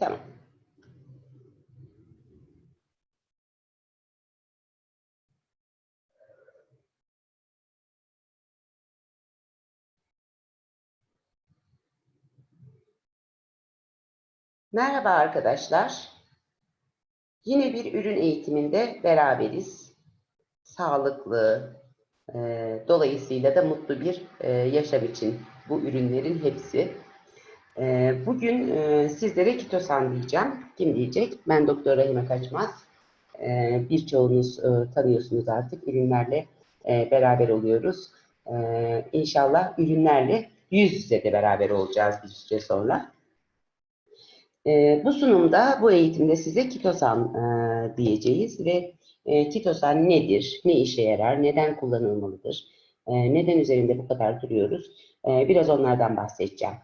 Tamam. Merhaba arkadaşlar. Yine bir ürün eğitiminde beraberiz. Sağlıklı, e, dolayısıyla da mutlu bir e, yaşam için bu ürünlerin hepsi. E, bugün e, sizlere kitosan diyeceğim. Kim diyecek? Ben Doktor Rahime Kaçmaz. E, birçoğunuz e, tanıyorsunuz artık. Ürünlerle e, beraber oluyoruz. E, inşallah ürünlerle yüz yüze de beraber olacağız bir süre sonra. Bu sunumda, bu eğitimde size kitosan diyeceğiz ve e, kitosan nedir, ne işe yarar, neden kullanılmalıdır, neden üzerinde bu kadar duruyoruz, biraz onlardan bahsedeceğim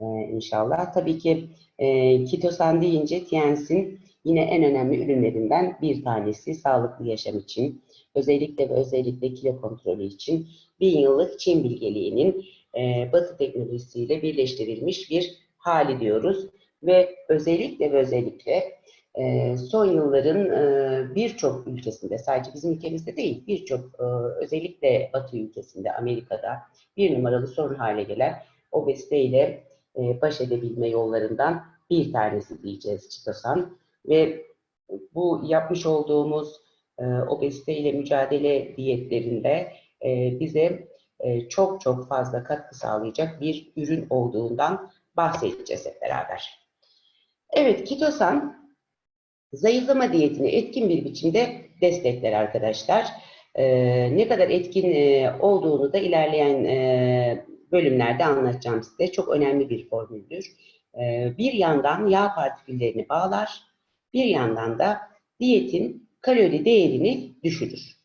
e, inşallah. Tabii ki e, kitosan deyince TNS'in yine en önemli ürünlerinden bir tanesi sağlıklı yaşam için, özellikle ve özellikle kilo kontrolü için bin yıllık Çin bilgeliğinin e, Batı teknolojisiyle birleştirilmiş bir hali diyoruz ve özellikle ve özellikle e, son yılların e, birçok ülkesinde, sadece bizim ülkemizde değil, birçok e, özellikle Batı ülkesinde, Amerika'da bir numaralı sorun hale gelen obeziteyle e, baş edebilme yollarından bir tanesi diyeceğiz Çitosan. Ve bu yapmış olduğumuz e, obeziteyle mücadele diyetlerinde e, bize e, çok çok fazla katkı sağlayacak bir ürün olduğundan bahsedeceğiz hep beraber. Evet, kitosan zayıflama diyetini etkin bir biçimde destekler arkadaşlar. Ee, ne kadar etkin e, olduğunu da ilerleyen e, bölümlerde anlatacağım size. Çok önemli bir formüldür. Ee, bir yandan yağ partiküllerini bağlar, bir yandan da diyetin kalori değerini düşürür.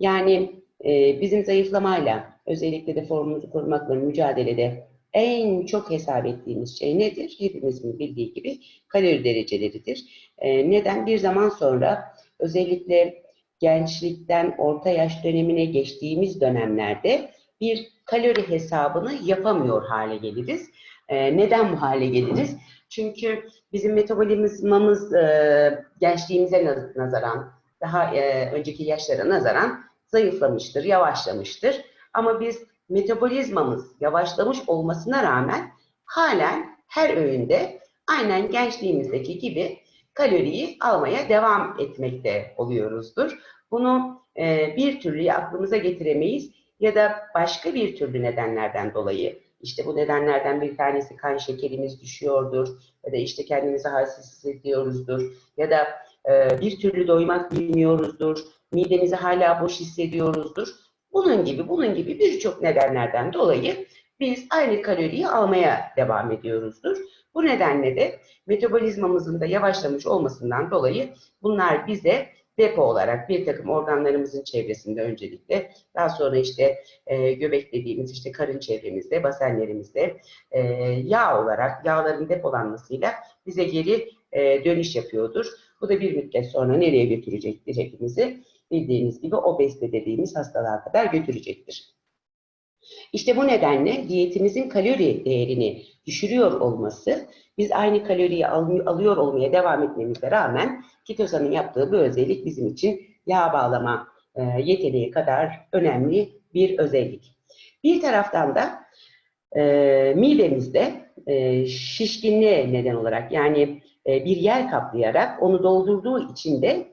Yani e, bizim zayıflamayla, özellikle de formumuzu korumakla mücadelede en çok hesap ettiğimiz şey nedir? Hepimizin bildiği gibi kalori dereceleridir. Ee, neden? Bir zaman sonra özellikle gençlikten orta yaş dönemine geçtiğimiz dönemlerde bir kalori hesabını yapamıyor hale geliriz. Ee, neden bu hale geliriz? Çünkü bizim metabolizmamız e, gençliğimize nazaran, daha e, önceki yaşlara nazaran zayıflamıştır, yavaşlamıştır. Ama biz metabolizmamız yavaşlamış olmasına rağmen halen her öğünde aynen gençliğimizdeki gibi kaloriyi almaya devam etmekte oluyoruzdur. Bunu e, bir türlü aklımıza getiremeyiz ya da başka bir türlü nedenlerden dolayı işte bu nedenlerden bir tanesi kan şekerimiz düşüyordur ya da işte kendimizi halsiz hissediyoruzdur ya da e, bir türlü doymak bilmiyoruzdur, midemizi hala boş hissediyoruzdur. Bunun gibi, bunun gibi birçok nedenlerden dolayı biz aynı kaloriyi almaya devam ediyoruzdur. Bu nedenle de metabolizmamızın da yavaşlamış olmasından dolayı bunlar bize depo olarak bir takım organlarımızın çevresinde öncelikle daha sonra işte e, göbek dediğimiz işte karın çevremizde, basenlerimizde e, yağ olarak yağların depolanmasıyla bize geri e, dönüş yapıyordur. Bu da bir müddet sonra nereye götürecektir hepimizi? bildiğiniz gibi obezite dediğimiz hastalığa kadar götürecektir. İşte bu nedenle diyetimizin kalori değerini düşürüyor olması, biz aynı kaloriyi alıyor olmaya devam etmemize rağmen kitosanın yaptığı bu özellik bizim için yağ bağlama e, yeteneği kadar önemli bir özellik. Bir taraftan da e, midemizde e, şişkinliğe neden olarak yani e, bir yer kaplayarak onu doldurduğu için de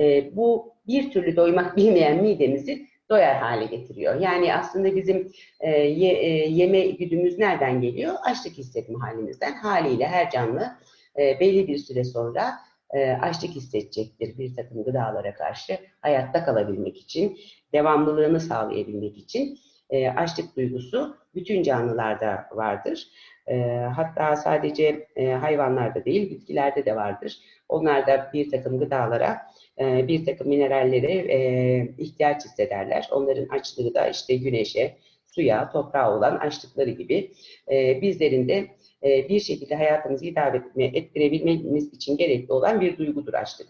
e, bu bir türlü doymak bilmeyen midemizi doyar hale getiriyor. Yani aslında bizim e, ye, e, yeme güdümüz nereden geliyor? Açlık hissetme halimizden. Haliyle her canlı e, belli bir süre sonra e, açlık hissedecektir bir takım gıdalara karşı hayatta kalabilmek için, devamlılığını sağlayabilmek için e, açlık duygusu bütün canlılarda vardır. E, hatta sadece e, hayvanlarda değil, bitkilerde de vardır. Onlar da bir takım gıdalara, e, bir takım minerallere e, ihtiyaç hissederler. Onların açlığı da işte güneşe, suya, toprağa olan açlıkları gibi e, bizlerin de e, bir şekilde hayatımızı idare etme, ettirebilmemiz için gerekli olan bir duygudur açlık.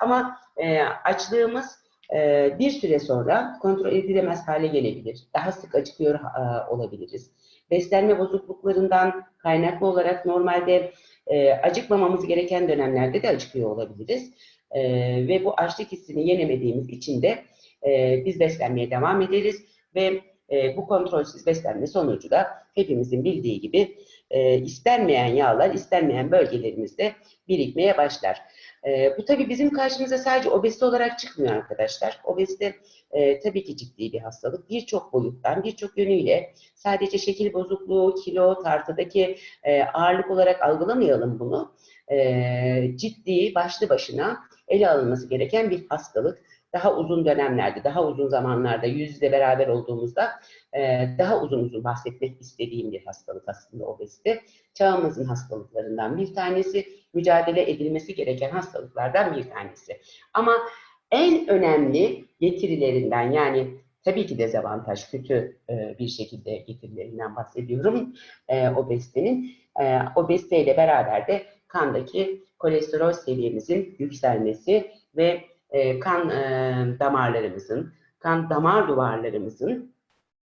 Ama e, açlığımız e, bir süre sonra kontrol edilemez hale gelebilir. Daha sık acıkıyor e, olabiliriz beslenme bozukluklarından kaynaklı olarak normalde e, acıkmamamız gereken dönemlerde de acıkıyor olabiliriz. E, ve bu açlık hissini yenemediğimiz için de e, biz beslenmeye devam ederiz ve e, bu kontrolsüz beslenme sonucu da hepimizin bildiği gibi e, istenmeyen yağlar istenmeyen bölgelerimizde birikmeye başlar. E, bu tabii bizim karşımıza sadece obezite olarak çıkmıyor arkadaşlar. Obezite e, tabii ki ciddi bir hastalık. Birçok boyuttan, birçok yönüyle sadece şekil bozukluğu, kilo, tartıdaki e, ağırlık olarak algılamayalım bunu. E, ciddi, başlı başına ele alınması gereken bir hastalık. Daha uzun dönemlerde, daha uzun zamanlarda yüz yüze beraber olduğumuzda e, daha uzun uzun bahsetmek istediğim bir hastalık aslında obezite. Çağımızın hastalıklarından bir tanesi, mücadele edilmesi gereken hastalıklardan bir tanesi. Ama en önemli getirilerinden yani tabii ki dezavantaj, kötü e, bir şekilde getirilerinden bahsediyorum e, obezitenin. E, obeziteyle beraber de kandaki kolesterol seviyemizin yükselmesi ve e, kan e, damarlarımızın, kan damar duvarlarımızın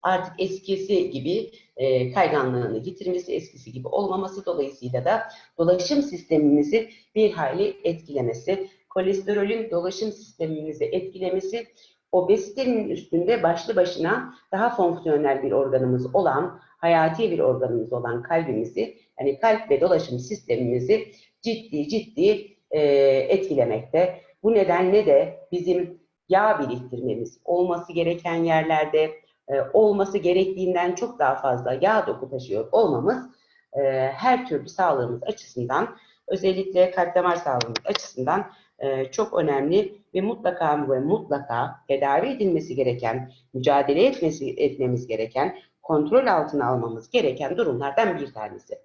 artık eskisi gibi e, kayganlığını yitirmesi, eskisi gibi olmaması dolayısıyla da dolaşım sistemimizi bir hayli etkilemesi, kolesterolün dolaşım sistemimizi etkilemesi, obezitenin üstünde başlı başına daha fonksiyonel bir organımız olan, hayati bir organımız olan kalbimizi, yani kalp ve dolaşım sistemimizi ciddi ciddi e, etkilemekte. Bu nedenle de bizim yağ biriktirmemiz, olması gereken yerlerde e, olması gerektiğinden çok daha fazla yağ doku taşıyor olmamız e, her türlü sağlığımız açısından, özellikle kalp damar sağlığımız açısından e, çok önemli ve mutlaka ve mutlaka tedavi edilmesi gereken, mücadele etmesi etmemiz gereken, kontrol altına almamız gereken durumlardan bir tanesi.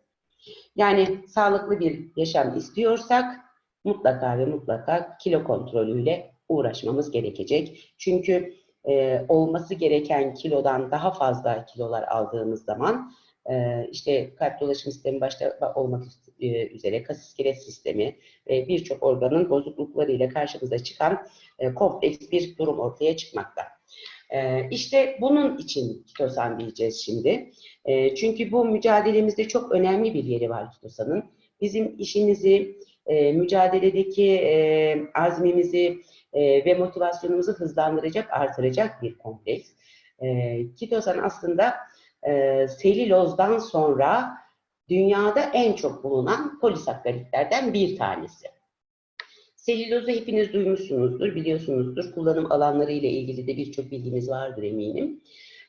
Yani sağlıklı bir yaşam istiyorsak mutlaka ve mutlaka kilo kontrolüyle uğraşmamız gerekecek. Çünkü e, olması gereken kilodan daha fazla kilolar aldığımız zaman e, işte kalp dolaşım sistemi başta olmak e, üzere kas iskelet sistemi ve birçok organın bozukluklarıyla karşımıza çıkan e, kompleks bir durum ortaya çıkmakta. E, işte bunun için kitosan diyeceğiz şimdi. E, çünkü bu mücadelemizde çok önemli bir yeri var kitosanın. Bizim işimizi, e, mücadeledeki e, azmimizi e, ve motivasyonumuzu hızlandıracak, artıracak bir kompleks. E, kitosan aslında e, selülozdan sonra dünyada en çok bulunan polisakkaritlerden bir tanesi. Selülozu hepiniz duymuşsunuzdur, biliyorsunuzdur. Kullanım alanları ile ilgili de birçok bilginiz vardır eminim.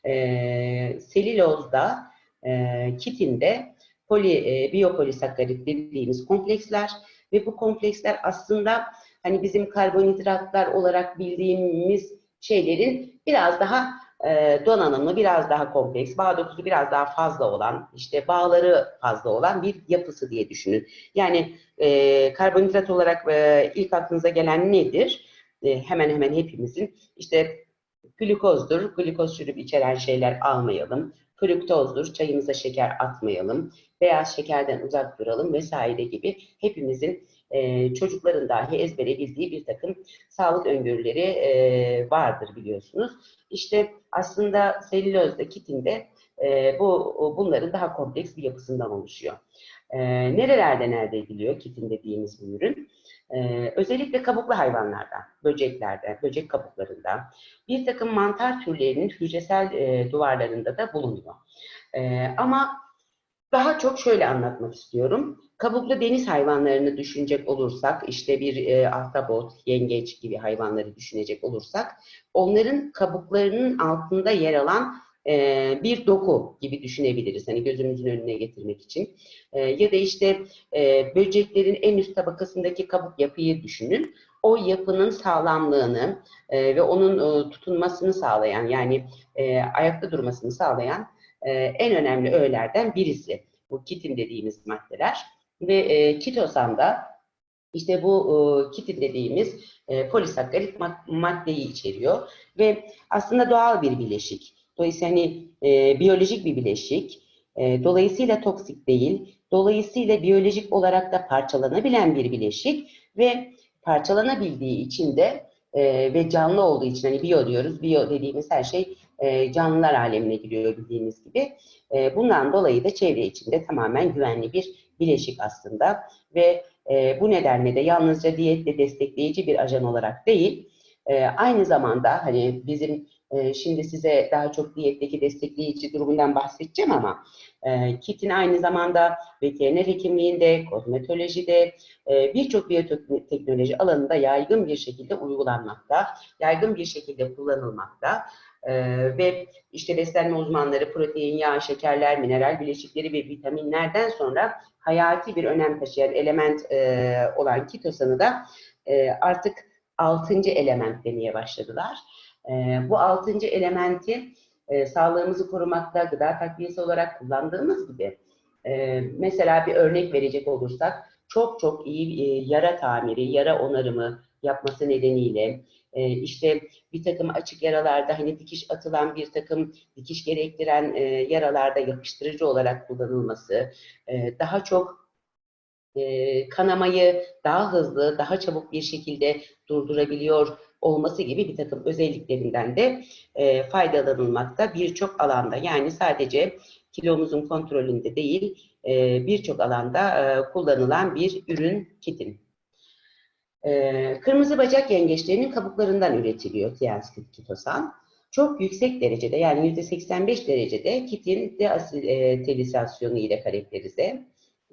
E, selülozda, e, kitinde poli, e, biyopolisakkarit dediğimiz kompleksler ve bu kompleksler aslında hani bizim karbonhidratlar olarak bildiğimiz şeylerin biraz daha e, donanımlı, biraz daha kompleks, bağ dokusu biraz daha fazla olan, işte bağları fazla olan bir yapısı diye düşünün. Yani e, karbonhidrat olarak e, ilk aklınıza gelen nedir? E, hemen hemen hepimizin işte glukozdur, glukoz şurup içeren şeyler almayalım. Fruktozdur, çayımıza şeker atmayalım. Beyaz şekerden uzak duralım vesaire gibi hepimizin e, çocukların dahi ezbere bildiği bir takım sağlık öngörüleri e, vardır biliyorsunuz. İşte aslında selülozda, kitinde e, bu bunların daha kompleks bir yapısından oluşuyor. E, nerelerde elde ediliyor kitin dediğimiz bu ürün? Ee, özellikle kabuklu hayvanlardan, böceklerde, böcek kabuklarında, bir takım mantar türlerinin hücresel e, duvarlarında da bulunuyor. E, ama daha çok şöyle anlatmak istiyorum. Kabuklu deniz hayvanlarını düşünecek olursak, işte bir e, ahtapot, yengeç gibi hayvanları düşünecek olursak, onların kabuklarının altında yer alan e, bir doku gibi düşünebiliriz. Hani gözümüzün önüne getirmek için. E, ya da işte e, böceklerin en üst tabakasındaki kabuk yapıyı düşünün. O yapının sağlamlığını e, ve onun e, tutunmasını sağlayan yani e, ayakta durmasını sağlayan e, en önemli öğelerden birisi. Bu kitin dediğimiz maddeler. Ve e, kitosanda işte bu e, kitin dediğimiz e, polisakkarit maddeyi içeriyor. Ve aslında doğal bir bileşik. Dolayısıyla hani e, biyolojik bir bileşik. E, dolayısıyla toksik değil. Dolayısıyla biyolojik olarak da parçalanabilen bir bileşik ve parçalanabildiği için de e, ve canlı olduğu için hani biyo diyoruz. Biyo dediğimiz her şey e, canlılar alemine giriyor bildiğiniz gibi. E, bundan dolayı da çevre içinde tamamen güvenli bir bileşik aslında ve e, bu nedenle de yalnızca diyetle destekleyici bir ajan olarak değil, e, aynı zamanda hani bizim e, şimdi size daha çok diyetteki destekleyici durumundan bahsedeceğim ama e, kitin aynı zamanda veteriner hekimliğinde, kozmetolojide, e, birçok biyoteknoloji alanında yaygın bir şekilde uygulanmakta, yaygın bir şekilde kullanılmakta. Ee, ve işte beslenme uzmanları protein, yağ, şekerler, mineral bileşikleri ve vitaminlerden sonra hayati bir önem taşıyan element e, olan kitosanı da e, artık altıncı element demeye başladılar. E, bu altıncı elementi e, sağlığımızı korumakta gıda takviyesi olarak kullandığımız gibi e, mesela bir örnek verecek olursak çok çok iyi e, yara tamiri, yara onarımı yapması nedeniyle e, işte bir takım açık yaralarda hani dikiş atılan bir takım dikiş gerektiren e, yaralarda yapıştırıcı olarak kullanılması, e, daha çok e, kanamayı daha hızlı, daha çabuk bir şekilde durdurabiliyor olması gibi bir takım özelliklerinden de e, faydalanılmakta birçok alanda. Yani sadece kilomuzun kontrolünde değil, e, birçok alanda e, kullanılan bir ürün kitin. E, kırmızı bacak yengeçlerinin kabuklarından üretiliyor tienskitosan. Çok yüksek derecede yani %85 derecede kitin deasitilizasyonu ile karakterize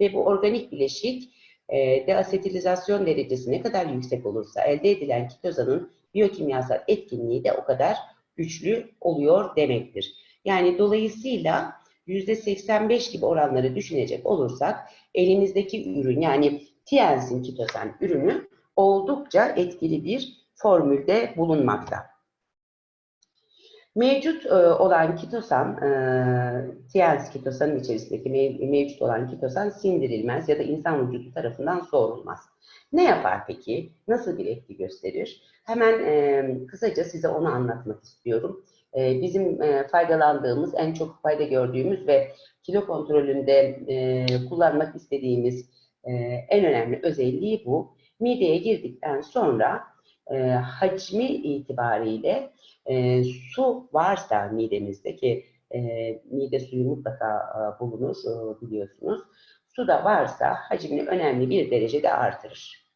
ve bu organik bileşik e, deasetilizasyon derecesi ne kadar yüksek olursa elde edilen kitozanın biyokimyasal etkinliği de o kadar güçlü oluyor demektir. Yani dolayısıyla %85 gibi oranları düşünecek olursak elimizdeki ürün yani tiensin kitosan ürünü oldukça etkili bir formülde bulunmakta. Mevcut e, olan kitosan, e, TLC kitosanın içerisindeki mev mevcut olan kitosan sindirilmez ya da insan vücudu tarafından soğurulmaz. Ne yapar peki? Nasıl bir etki gösterir? Hemen e, kısaca size onu anlatmak istiyorum. E, bizim e, faydalandığımız, en çok fayda gördüğümüz ve kilo kontrolünde e, kullanmak istediğimiz e, en önemli özelliği bu. Mideye girdikten sonra e, hacmi itibariyle e, su varsa midemizde ki e, mide suyu mutlaka e, bulunur e, biliyorsunuz. Su da varsa hacmini önemli bir derecede artırır.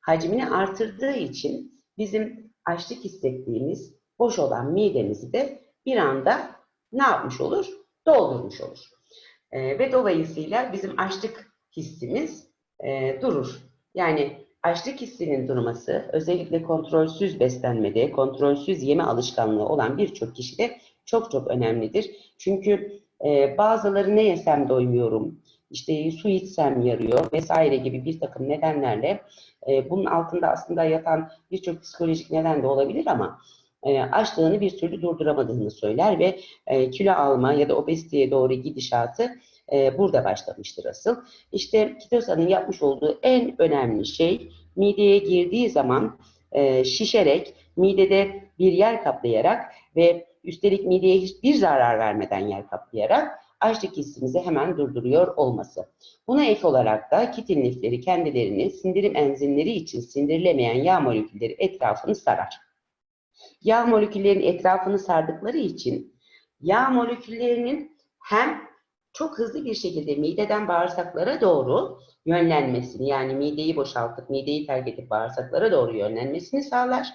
Hacmini artırdığı için bizim açlık hissettiğimiz boş olan midemizi de bir anda ne yapmış olur? Doldurmuş olur. E, ve dolayısıyla bizim açlık hissimiz e, durur. Yani açlık hissinin durması özellikle kontrolsüz beslenmede, kontrolsüz yeme alışkanlığı olan birçok kişide çok çok önemlidir. Çünkü e, bazıları ne yesem doymuyorum, işte su içsem yarıyor vesaire gibi bir takım nedenlerle e, bunun altında aslında yatan birçok psikolojik neden de olabilir ama e, açlığını bir türlü durduramadığını söyler ve e, kilo alma ya da obeziteye doğru gidişatı e, burada başlamıştır asıl. İşte Kitosa'nın yapmış olduğu en önemli şey mideye girdiği zaman e, şişerek, midede bir yer kaplayarak ve üstelik mideye hiçbir zarar vermeden yer kaplayarak açlık hissimizi hemen durduruyor olması. Buna ek olarak da kitin lifleri kendilerini sindirim enzimleri için sindirilemeyen yağ molekülleri etrafını sarar. Yağ moleküllerinin etrafını sardıkları için yağ moleküllerinin hem çok hızlı bir şekilde mideden bağırsaklara doğru yönlenmesini yani mideyi boşaltıp mideyi terk edip bağırsaklara doğru yönlenmesini sağlar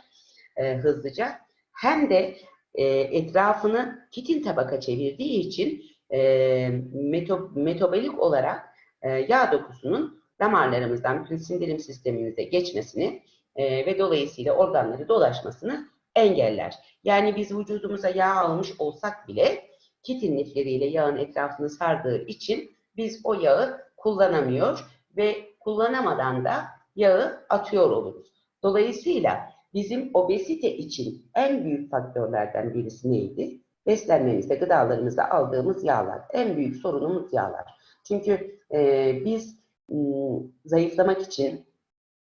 e, hızlıca. Hem de e, etrafını kitin tabaka çevirdiği için e, meto, metabolik olarak e, yağ dokusunun damarlarımızdan bütün sindirim sistemimize geçmesini e, ve dolayısıyla organları dolaşmasını engeller. Yani biz vücudumuza yağ almış olsak bile kitin lifleriyle yağın etrafını sardığı için biz o yağı kullanamıyor ve kullanamadan da yağı atıyor oluruz. Dolayısıyla bizim obezite için en büyük faktörlerden birisi neydi? Beslenmemizde, gıdalarımızda aldığımız yağlar. En büyük sorunumuz yağlar. Çünkü e, biz m, zayıflamak için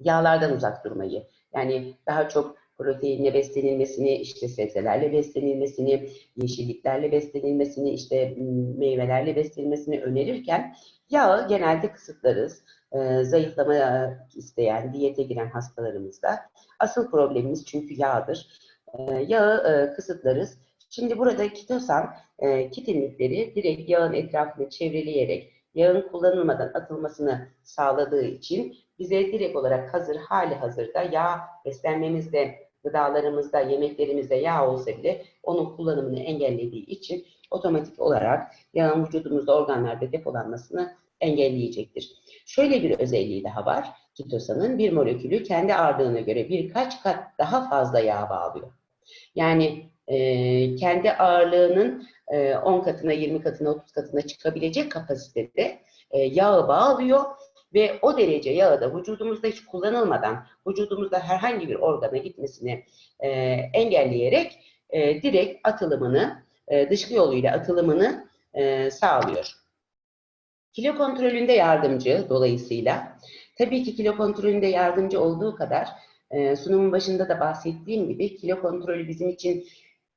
yağlardan uzak durmayı, yani daha çok proteinle beslenilmesini, işte sebzelerle beslenilmesini, yeşilliklerle beslenilmesini, işte meyvelerle beslenilmesini önerirken yağı genelde kısıtlarız. Ee, zayıflama isteyen, diyete giren hastalarımızda. Asıl problemimiz çünkü yağdır. Ee, yağı e, kısıtlarız. Şimdi burada kitosan, e, kitinlikleri direkt yağın etrafını çevreleyerek yağın kullanılmadan atılmasını sağladığı için bize direkt olarak hazır hali hazırda yağ beslenmemizde, gıdalarımızda, yemeklerimizde yağ olsa bile onun kullanımını engellediği için otomatik olarak yağın vücudumuzda organlarda depolanmasını engelleyecektir. Şöyle bir özelliği daha var. Kitosanın bir molekülü kendi ağırlığına göre birkaç kat daha fazla yağ bağlıyor. Yani e, kendi ağırlığının e, 10 katına, 20 katına, 30 katına çıkabilecek kapasitede e, yağı bağlıyor ve o derece yağı da vücudumuzda hiç kullanılmadan vücudumuzda herhangi bir organa gitmesini e, engelleyerek e, direkt atılımını, e, dışkı yoluyla atılımını e, sağlıyor. Kilo kontrolünde yardımcı dolayısıyla. Tabii ki kilo kontrolünde yardımcı olduğu kadar e, sunumun başında da bahsettiğim gibi kilo kontrolü bizim için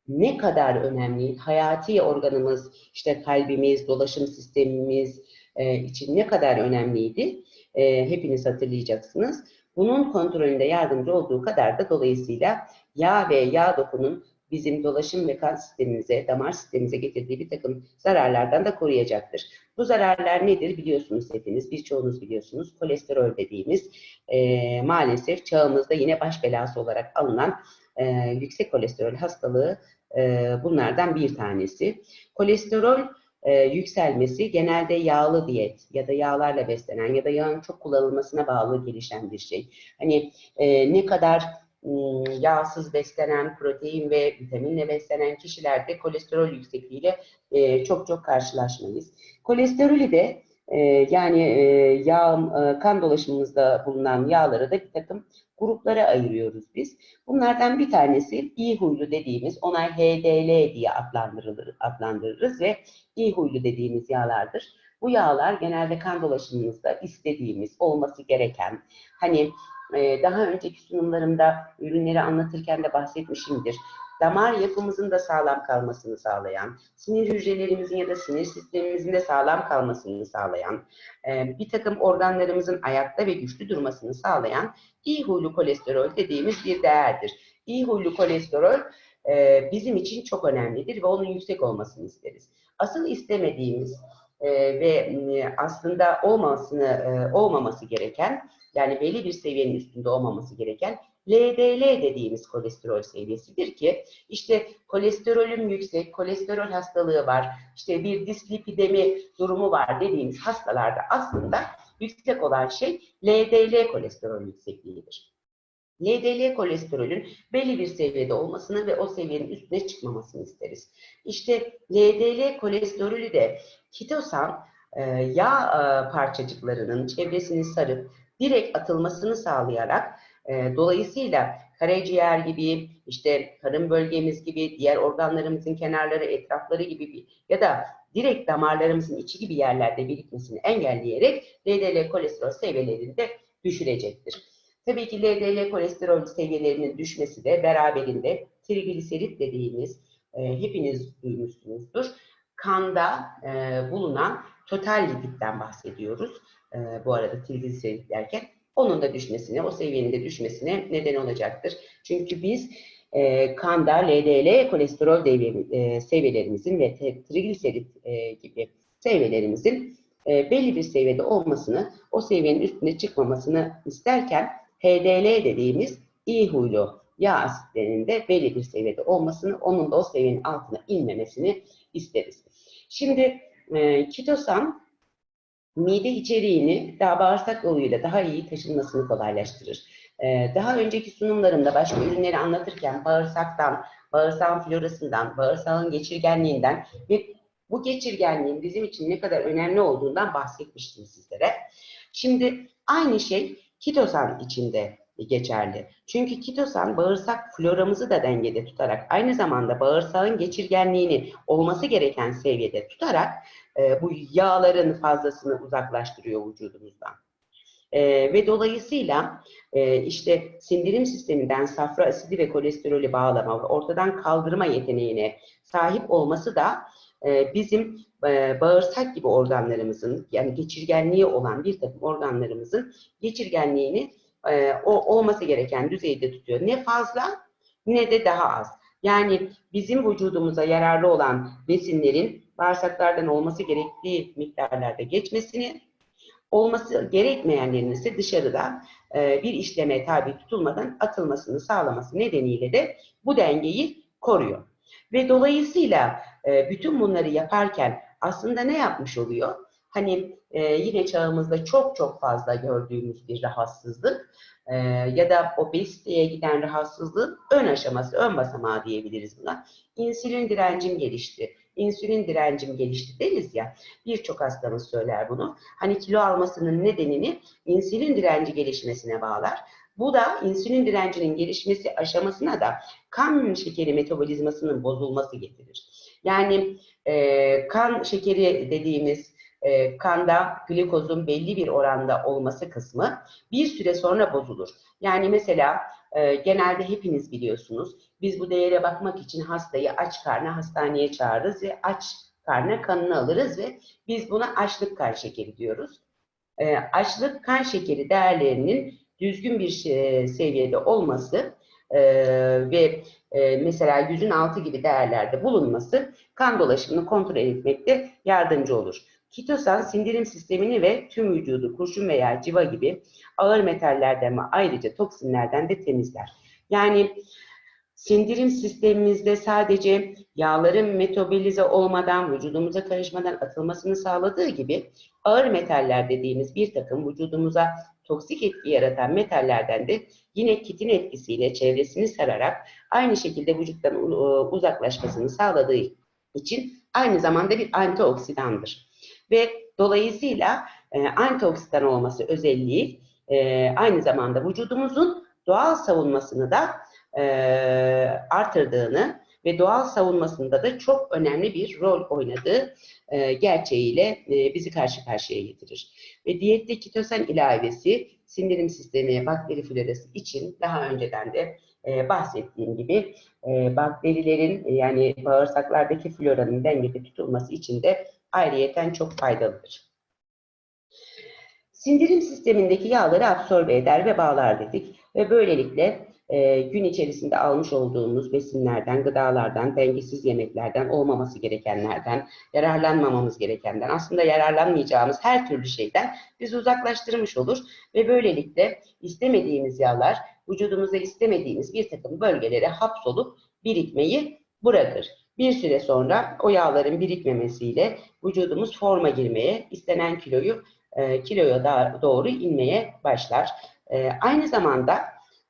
ne kadar önemli, hayati organımız, işte kalbimiz, dolaşım sistemimiz e, için ne kadar önemliydi e, hepiniz hatırlayacaksınız. Bunun kontrolünde yardımcı olduğu kadar da dolayısıyla yağ ve yağ dokunun bizim dolaşım ve kan sistemimize, damar sistemimize getirdiği bir takım zararlardan da koruyacaktır. Bu zararlar nedir biliyorsunuz hepiniz, birçoğunuz biliyorsunuz. Kolesterol dediğimiz e, maalesef çağımızda yine baş belası olarak alınan e, yüksek kolesterol hastalığı e, bunlardan bir tanesi. Kolesterol e, yükselmesi genelde yağlı diyet ya da yağlarla beslenen ya da yağın çok kullanılmasına bağlı gelişen bir şey. Hani e, ne kadar ım, yağsız beslenen, protein ve vitaminle beslenen kişilerde kolesterol yüksekliğiyle e, çok çok karşılaşmayız. Kolesterolü de e, yani e, yağ, kan dolaşımımızda bulunan yağları da bir takım gruplara ayırıyoruz biz. Bunlardan bir tanesi iyi huylu dediğimiz, onay HDL diye adlandırılır, adlandırırız ve iyi huylu dediğimiz yağlardır. Bu yağlar genelde kan dolaşımımızda istediğimiz, olması gereken, hani e, daha önceki sunumlarımda ürünleri anlatırken de bahsetmişimdir. Damar yapımızın da sağlam kalmasını sağlayan, sinir hücrelerimizin ya da sinir sistemimizin de sağlam kalmasını sağlayan, e, bir takım organlarımızın ayakta ve güçlü durmasını sağlayan iyi huylu kolesterol dediğimiz bir değerdir. İyi huylu kolesterol e, bizim için çok önemlidir ve onun yüksek olmasını isteriz. Asıl istemediğimiz e, ve aslında olmasını olmaması gereken yani belli bir seviyenin üstünde olmaması gereken LDL dediğimiz kolesterol seviyesidir ki işte kolesterolüm yüksek, kolesterol hastalığı var, işte bir dislipidemi durumu var dediğimiz hastalarda aslında yüksek olan şey LDL kolesterol yüksekliğidir. LDL kolesterolün belli bir seviyede olmasını ve o seviyenin üstüne çıkmamasını isteriz. İşte LDL kolesterolü de kitosan e, yağ e, parçacıklarının çevresini sarıp direkt atılmasını sağlayarak dolayısıyla karaciğer gibi, işte karın bölgemiz gibi, diğer organlarımızın kenarları, etrafları gibi bir, ya da direkt damarlarımızın içi gibi yerlerde birikmesini engelleyerek LDL kolesterol seviyelerini de düşürecektir. Tabii ki LDL kolesterol seviyelerinin düşmesi de beraberinde trigliserit dediğimiz hepiniz duymuşsunuzdur. Kanda bulunan total lipitten bahsediyoruz. Bu arada trigliserit derken onun da düşmesine, o seviyenin de düşmesine neden olacaktır. Çünkü biz e, kanda LDL kolesterol devri, e, seviyelerimizin ve trigliserit e, gibi seviyelerimizin e, belli bir seviyede olmasını, o seviyenin üstüne çıkmamasını isterken HDL dediğimiz iyi huylu yağ asitlerinde belli bir seviyede olmasını, onun da o seviyenin altına inmemesini isteriz. Şimdi e, kitosan mide içeriğini daha bağırsak yoluyla daha iyi taşınmasını kolaylaştırır. Ee, daha önceki sunumlarımda başka ürünleri anlatırken bağırsaktan, bağırsağın florasından, bağırsağın geçirgenliğinden ve bu geçirgenliğin bizim için ne kadar önemli olduğundan bahsetmiştim sizlere. Şimdi aynı şey kitosan içinde geçerli. Çünkü kitosan bağırsak floramızı da dengede tutarak aynı zamanda bağırsağın geçirgenliğini olması gereken seviyede tutarak e, bu yağların fazlasını uzaklaştırıyor vücudumuzdan. E, ve dolayısıyla e, işte sindirim sisteminden safra asidi ve kolesterolü bağlama ve ortadan kaldırma yeteneğine sahip olması da e, bizim e, bağırsak gibi organlarımızın yani geçirgenliği olan bir takım organlarımızın geçirgenliğini e, o olması gereken düzeyde tutuyor. Ne fazla ne de daha az. Yani bizim vücudumuza yararlı olan besinlerin bağırsaklardan olması gerektiği miktarlarda geçmesini, olması gerekmeyenlerin ise dışarıda e, bir işleme tabi tutulmadan atılmasını sağlaması nedeniyle de bu dengeyi koruyor. Ve dolayısıyla e, bütün bunları yaparken aslında ne yapmış oluyor? Hani e, yine çağımızda çok çok fazla gördüğümüz bir rahatsızlık e, ya da obeziteye giden rahatsızlığın ön aşaması, ön basamağı diyebiliriz buna. İnsülin direncim gelişti, insülin direncim gelişti deriz ya. Birçok hastamız söyler bunu. Hani kilo almasının nedenini insülin direnci gelişmesine bağlar. Bu da insülin direncinin gelişmesi aşamasına da kan şekeri metabolizmasının bozulması getirir. Yani e, kan şekeri dediğimiz e, kanda glikozun belli bir oranda olması kısmı bir süre sonra bozulur. Yani mesela e, genelde hepiniz biliyorsunuz biz bu değere bakmak için hastayı aç karnına hastaneye çağırırız ve aç karnına kanını alırız ve biz buna açlık kan şekeri diyoruz. E, açlık kan şekeri değerlerinin düzgün bir şey, seviyede olması e, ve e, mesela yüzün altı gibi değerlerde bulunması kan dolaşımını kontrol etmekte yardımcı olur. Kitosan sindirim sistemini ve tüm vücudu kurşun veya civa gibi ağır metallerden ve ayrıca toksinlerden de temizler. Yani sindirim sistemimizde sadece yağların metabolize olmadan, vücudumuza karışmadan atılmasını sağladığı gibi ağır metaller dediğimiz bir takım vücudumuza toksik etki yaratan metallerden de yine kitin etkisiyle çevresini sararak aynı şekilde vücuttan uzaklaşmasını sağladığı için aynı zamanda bir antioksidandır. Ve dolayısıyla e, antioksidan olması özelliği e, aynı zamanda vücudumuzun doğal savunmasını da e, artırdığını ve doğal savunmasında da çok önemli bir rol oynadığı e, gerçeğiyle e, bizi karşı karşıya getirir. Ve diyette kitosen ilavesi sindirim sistemi, bakteri florası için daha önceden de e, bahsettiğim gibi e, bakterilerin yani bağırsaklardaki floranın dengede tutulması için de ayrıyeten çok faydalıdır. Sindirim sistemindeki yağları absorbe eder ve bağlar dedik ve böylelikle e, gün içerisinde almış olduğumuz besinlerden, gıdalardan, dengesiz yemeklerden, olmaması gerekenlerden, yararlanmamamız gerekenden, aslında yararlanmayacağımız her türlü şeyden bizi uzaklaştırmış olur ve böylelikle istemediğimiz yağlar vücudumuza istemediğimiz bir takım bölgelere hapsolup birikmeyi bırakır. Bir süre sonra o yağların birikmemesiyle vücudumuz forma girmeye, istenen kiloyu e, kiloya da, doğru inmeye başlar. E, aynı zamanda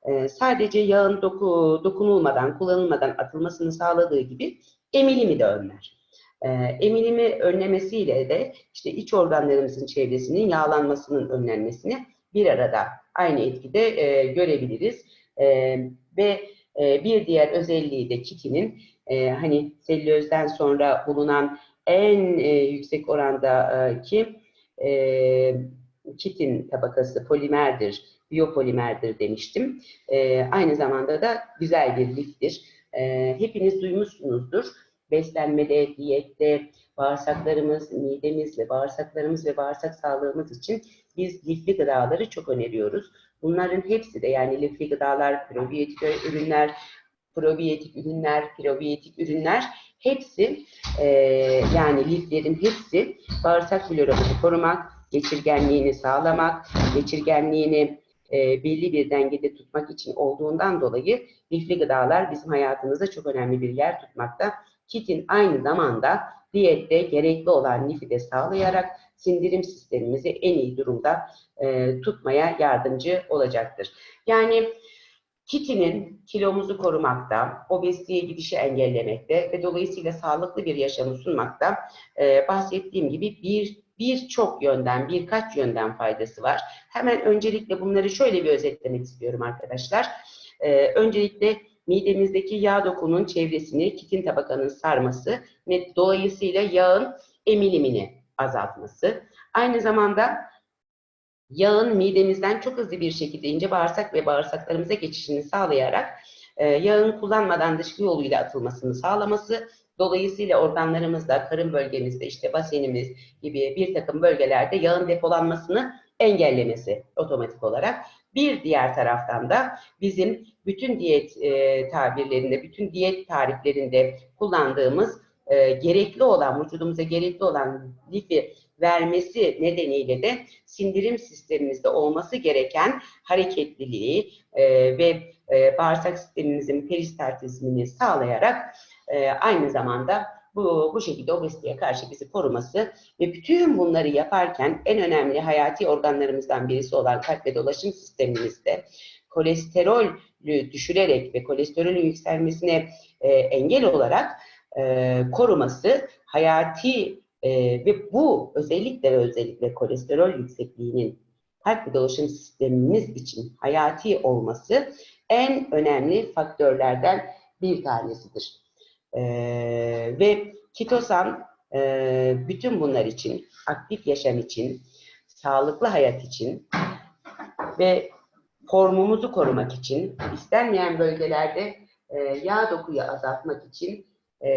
e, sadece yağın doku, dokunulmadan, kullanılmadan atılmasını sağladığı gibi emilimi de önler. E, emilimi önlemesiyle de işte iç organlarımızın çevresinin yağlanmasının önlenmesini bir arada aynı etkide e, görebiliriz. E, ve e, bir diğer özelliği de kitinin e, hani selülozdan sonra bulunan en e, yüksek oranda e, ki e, kitin tabakası polimerdir, biyopolimerdir demiştim. E, aynı zamanda da güzel bir liftir. E, hepiniz duymuşsunuzdur. Beslenmede, diyette, bağırsaklarımız, midemiz ve bağırsaklarımız ve bağırsak sağlığımız için biz lifli gıdaları çok öneriyoruz. Bunların hepsi de yani lifli gıdalar, probiyotik ürünler, probiyotik ürünler, probiyotik ürünler hepsi e, yani liflerin hepsi bağırsak floramızı korumak, geçirgenliğini sağlamak, geçirgenliğini e, belli bir dengede tutmak için olduğundan dolayı lifli gıdalar bizim hayatımızda çok önemli bir yer tutmakta. Kitin aynı zamanda diyette gerekli olan lifi de sağlayarak sindirim sistemimizi en iyi durumda e, tutmaya yardımcı olacaktır. Yani Kitinin kilomuzu korumakta, obeziteye gidişi engellemekte ve dolayısıyla sağlıklı bir yaşamı sunmakta e, bahsettiğim gibi bir birçok yönden, birkaç yönden faydası var. Hemen öncelikle bunları şöyle bir özetlemek istiyorum arkadaşlar. E, öncelikle midemizdeki yağ dokunun çevresini kitin tabakanın sarması ve dolayısıyla yağın emilimini azaltması. Aynı zamanda yağın midemizden çok hızlı bir şekilde ince bağırsak ve bağırsaklarımıza geçişini sağlayarak e, yağın kullanmadan dışkı yoluyla atılmasını sağlaması, dolayısıyla organlarımızda, karın bölgemizde, işte basenimiz gibi bir takım bölgelerde yağın depolanmasını engellemesi otomatik olarak. Bir diğer taraftan da bizim bütün diyet e, tabirlerinde, bütün diyet tariflerinde kullandığımız e, gerekli olan, vücudumuza gerekli olan lifi vermesi nedeniyle de sindirim sistemimizde olması gereken hareketliliği e, ve e, bağırsak sistemimizin peristaltizmini sağlayarak e, aynı zamanda bu, bu şekilde obeziteye karşı bizi koruması ve bütün bunları yaparken en önemli hayati organlarımızdan birisi olan kalp ve dolaşım sistemimizde kolesterolü düşürerek ve kolesterolün yükselmesine e, engel olarak e, koruması hayati e, ve bu özellikle ve özellikle kolesterol yüksekliğinin kalp dolaşım sistemimiz için hayati olması en önemli faktörlerden bir tanesidir. E, ve kitosan e, bütün bunlar için, aktif yaşam için, sağlıklı hayat için ve formumuzu korumak için, istenmeyen bölgelerde e, yağ dokuyu azaltmak için e,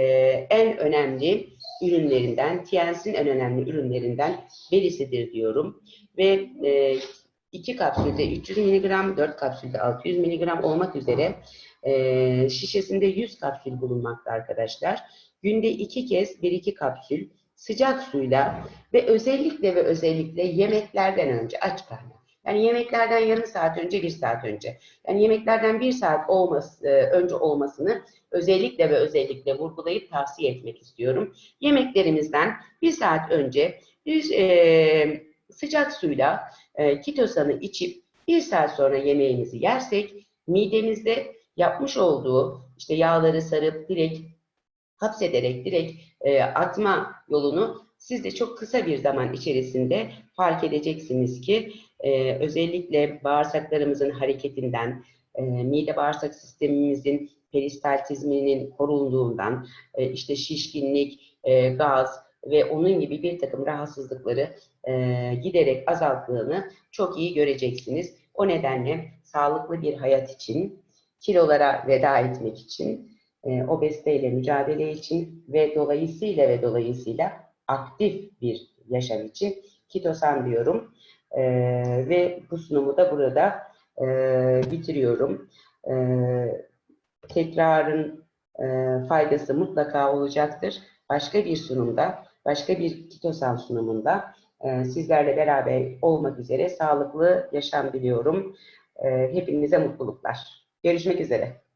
en önemli ürünlerinden, TNC'nin en önemli ürünlerinden birisidir diyorum. Ve e, 2 kapsülde 300 mg, 4 kapsülde 600 mg olmak üzere e, şişesinde 100 kapsül bulunmakta arkadaşlar. Günde 2 kez 1-2 kapsül sıcak suyla ve özellikle ve özellikle yemeklerden önce aç karnına. Yani yemeklerden yarım saat önce, bir saat önce. Yani yemeklerden bir saat olması, e, önce olmasını özellikle ve özellikle vurgulayıp tavsiye etmek istiyorum. Yemeklerimizden bir saat önce bir e, sıcak suyla e, kitosanı içip bir saat sonra yemeğimizi yersek midemizde yapmış olduğu işte yağları sarıp direkt hapsederek direkt e, atma yolunu siz de çok kısa bir zaman içerisinde fark edeceksiniz ki e, özellikle bağırsaklarımızın hareketinden, e, mide bağırsak sistemimizin peristaltizminin korunduğundan, e, işte şişkinlik, e, gaz ve onun gibi bir takım rahatsızlıkları e, giderek azalttığını çok iyi göreceksiniz. O nedenle sağlıklı bir hayat için, kilolara veda etmek için, e, obeziteyle mücadele için ve dolayısıyla ve dolayısıyla aktif bir yaşam için kitosan diyorum. E, ve bu sunumu da burada e, bitiriyorum. E, tekrarın e, faydası mutlaka olacaktır. Başka bir sunumda, başka bir kitosan sunumunda e, sizlerle beraber olmak üzere sağlıklı yaşam diliyorum. E, hepinize mutluluklar. Görüşmek üzere.